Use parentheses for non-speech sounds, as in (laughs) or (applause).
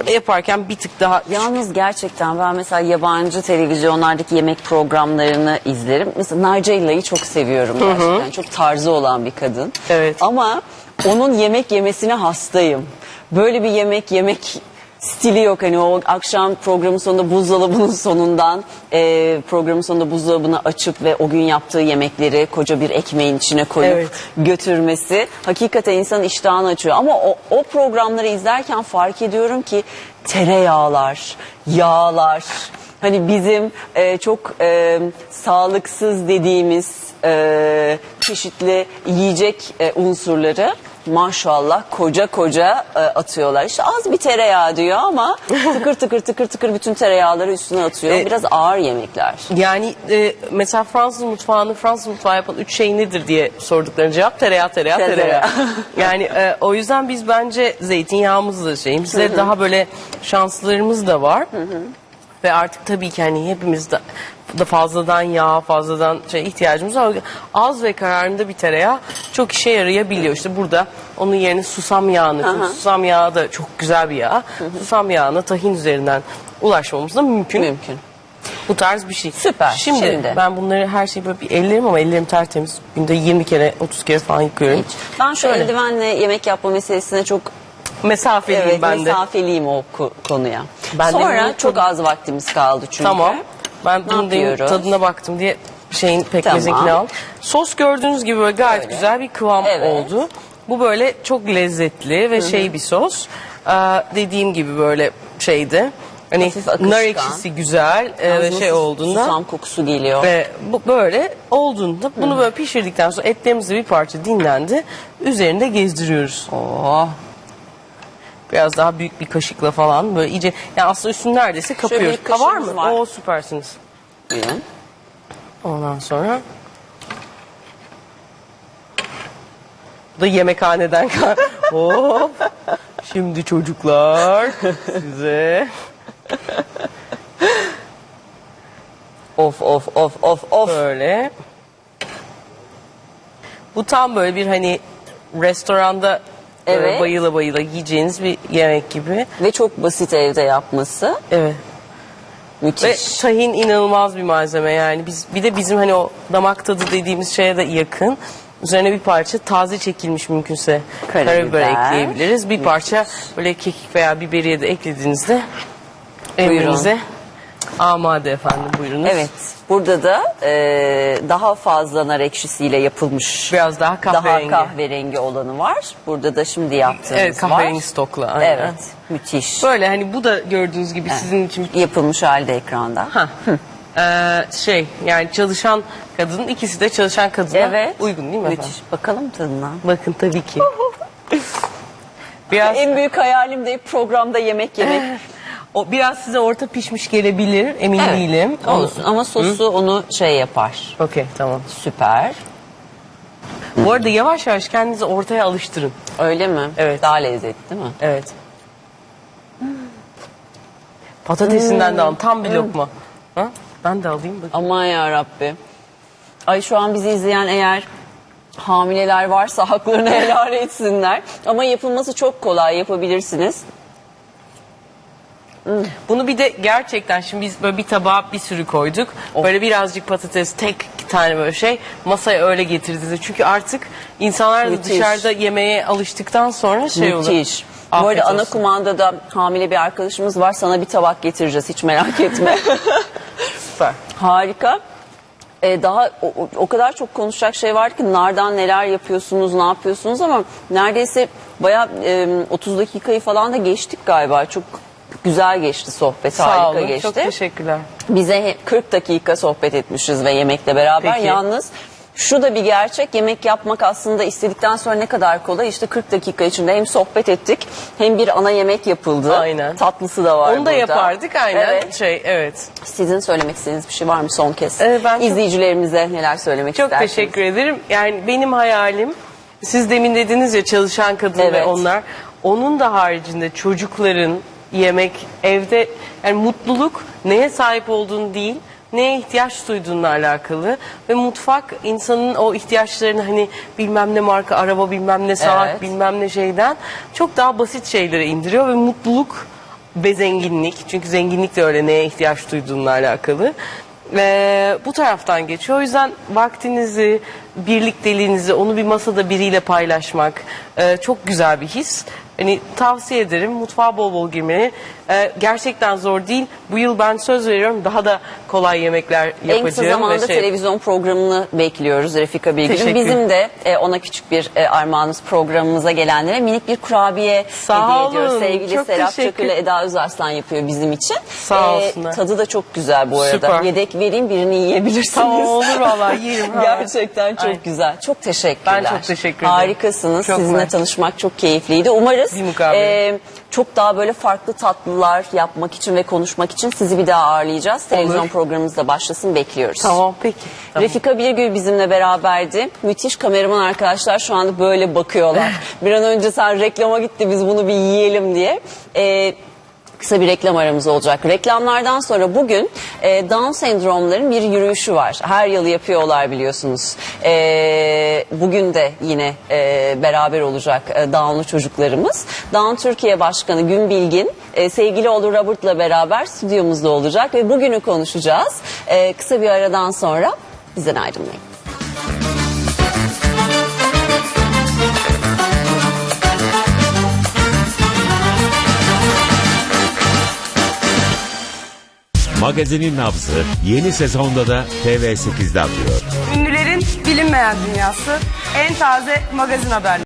Orada yaparken bir tık daha Yalnız gerçekten ben mesela yabancı televizyonlardaki yemek programlarını izlerim. Mesela Nigella'yı çok seviyorum gerçekten. Çok tarzı olan bir kadın. Evet. Ama onun yemek yemesine hastayım. Böyle bir yemek yemek stili yok. Hani o akşam programın sonunda buzdolabının sonundan e, programın sonunda buzdolabını açıp ve o gün yaptığı yemekleri koca bir ekmeğin içine koyup Evet. götürmesi hakikaten insanın iştahını açıyor. Ama o, o programları izlerken fark ediyorum ki tereyağlar, yağlar, hani bizim e, çok e, sağlıksız dediğimiz e, çeşitli yiyecek e, unsurları maşallah koca koca e, atıyorlar. İşte az bir tereyağı diyor ama (laughs) tıkır tıkır tıkır tıkır bütün tereyağları üstüne atıyor. E, Biraz ağır yemekler. Yani e, mesela Fransız mutfağını Fransız mutfağı yapan üç şey nedir diye sorduklarına cevap tereyağı, tereyağı, Tereyağı. tereyağı. (laughs) yani e, o yüzden biz bence zeytinyağımız da şeyimizde daha böyle şanslarımız da var. Ve artık tabii ki hani hepimiz de, da fazladan yağ, fazladan şey ihtiyacımız var. Az ve kararında bir tereyağı çok işe yarayabiliyor. İşte burada onun yerine susam yağını, çünkü susam yağı da çok güzel bir yağ. Susam yağına tahin üzerinden ulaşmamız da mümkün. Mümkün. Bu tarz bir şey. Süper. Şimdi, Şimdi. ben bunları her şeyi böyle bir ellerim ama ellerim tertemiz. Günde 20 kere 30 kere falan yıkıyorum. Ben şu Şöyle. eldivenle yemek yapma meselesine çok Mesafeliyim evet, ben de. mesafeliyim o ko- konuya. Ben de Sonra bunu- çok az vaktimiz kaldı çünkü. Tamam. Ben bunun tadına baktım diye şeyin pekmezinkini Tamam. al. Sos gördüğünüz gibi böyle gayet Öyle. güzel bir kıvam Evet. oldu. Bu böyle çok lezzetli ve şey bir sos. Ee, dediğim gibi böyle şeydi. Hani Hafif akışkan. nar ekşisi güzel e, ve Ağzına şey sus- olduğunda Susam kokusu geliyor. Ve bu böyle olduğunda bunu böyle pişirdikten sonra etlerimiz de bir parça dinlendi. Üzerinde gezdiriyoruz. Oh. Biraz daha büyük bir kaşıkla falan böyle iyice yani aslında üstünü neredeyse kapıyoruz. bir kaşığımız mı? var. Oo süpersiniz. Buyurun. Ondan sonra bu da yemekhaneden kal. (laughs) Hop. Şimdi çocuklar size Of of of of of. böyle. Bu tam böyle bir hani restoranda böyle Evet. bayıla bayıla yiyeceğiniz bir yemek gibi. Ve çok basit evde yapması. Evet. Ve Müthiş. tahin inanılmaz bir malzeme yani. Biz bir de bizim hani o damak tadı dediğimiz şeye de yakın. Üzerine bir parça taze çekilmiş mümkünse Karabiber. karabiber ekleyebiliriz. Bir parça böyle kekik veya biberiye de eklediğinizde Buyurun. Amade efendim buyurunuz. Evet. Burada da e, daha fazla nar ekşisiyle yapılmış. Biraz daha kahverengi. Daha kahverengi olanı var. Burada da şimdi yaptığımız Evet kahverengi var. stokla. aynen. Evet. Müthiş. Böyle hani bu da gördüğünüz gibi sizin için Yapılmış halde ekranda. Ha. Ee, şey yani çalışan kadın ikisi de çalışan kadına Evet. uygun değil mi efendim? Müthiş. Bakalım tadına. Bakın tabii ki. (laughs) Biraz En büyük hayalim de programda yemek yemek. (laughs) o biraz size orta pişmiş gelebilir emin Evet. değilim. Olsun ama sosu onu şey yapar. Okey tamam. Süper. Bu arada yavaş yavaş kendinizi ortaya alıştırın. Öyle mi? Evet. Daha lezzetli değil mi? Evet. Patatesinden de alın tam bir lokma. Ha? Ben de alayım bakayım. Aman ya Rabbi. Ay şu an bizi izleyen eğer hamileler varsa haklarını (laughs) helal etsinler. Ama yapılması çok kolay yapabilirsiniz. Bunu bir de gerçekten şimdi biz böyle bir tabağa bir sürü koyduk. Böyle birazcık patates tek tane böyle şey masaya öyle getirdiğinizde. Çünkü artık insanlar da Müthiş. dışarıda yemeğe alıştıktan sonra şey olur. Müthiş. Bu Afiyet arada ana olsun. kumandada hamile bir arkadaşımız var. Sana bir tabak getireceğiz hiç merak etme. (laughs) Süper. Harika. Ee, daha o, o- o kadar çok konuşacak şey var ki nardan neler yapıyorsunuz, ne yapıyorsunuz ama neredeyse bayağı e, 30 dakikayı falan da geçtik galiba. Çok güzel geçti sohbet, Sağ harika olun. geçti. Çok teşekkürler. Bize he- 40 dakika sohbet etmişiz ve yemekle beraber. Peki. Yalnız şu da bir gerçek yemek yapmak aslında istedikten sonra ne kadar kolay. İşte 40 dakika içinde hem sohbet ettik hem bir ana yemek yapıldı. Aynen. Tatlısı da var Onu da burada. yapardık aynen. Evet. Şey evet. Sizin söylemek istediğiniz bir şey var mı son kez? Ee, ben çok- İzleyicilerimize neler söylemek Çok istersiniz? teşekkür ederim. Yani benim hayalim siz demin dediniz ya çalışan kadın ve Evet. onlar. Onun da haricinde çocukların yemek evde yani mutluluk neye sahip olduğunu değil neye ihtiyaç duyduğunla alakalı ve mutfak insanın o ihtiyaçlarını hani bilmem ne marka araba bilmem ne saat Evet. bilmem ne şeyden çok daha basit şeylere indiriyor ve mutluluk ve zenginlik. Çünkü zenginlik de öyle neye ihtiyaç duyduğunla alakalı. Ee, bu taraftan geçiyor. O yüzden vaktinizi, birlikteliğinizi, onu bir masada biriyle paylaşmak e, çok güzel bir his. Hani tavsiye ederim mutfağa bol bol girmeni. Ee, gerçekten zor değil. Bu yıl ben söz veriyorum daha da kolay yemekler yapacağım. En kısa zamanda şey- televizyon programını bekliyoruz Refika Bilgin. Bizim de e, ona küçük bir e, armağanımız programımıza gelenlere minik bir kurabiye Sağ hediye olun, ediyoruz. Sevgili çok Serap ile Eda Özarslan yapıyor bizim için. E, Sağ olsunlar. Tadı da çok güzel bu arada. Süper. Yedek vereyim birini yiyebilirsiniz. Tamam olur vallahi (laughs) yerim. Gerçekten çok Ay. güzel. Çok teşekkürler. Ben çok teşekkür ederim. Harikasınız. Çok Sizinle mersi. tanışmak çok keyifliydi. Umarız Bir mukabele. e, çok daha böyle farklı tatlılar yapmak için ve konuşmak için sizi bir daha ağırlayacağız. Televizyon programımız da başlasın bekliyoruz. Tamam peki. Tamam. Refika Birgül bizimle beraberdi. Müthiş kameraman arkadaşlar şu anda böyle bakıyorlar. (laughs) bir an önce sen reklama gitti biz bunu bir yiyelim diye. Ee, kısa bir reklam aramız olacak. Reklamlardan sonra bugün e, Down sendromların bir yürüyüşü var. Her yıl yapıyorlar biliyorsunuz. Ee, bugün de yine e, beraber olacak e, Down'lu çocuklarımız. Down Türkiye Başkanı Gün Bilgin e, sevgili oğlu Robert'la beraber stüdyomuzda olacak ve bugünü konuşacağız. E, kısa bir aradan sonra bizden ayrılmayın. Magazinin nabzı yeni sezonda da TV8'de atıyor. Ünlülerin bilinmeyen dünyası, en taze magazin haberleri.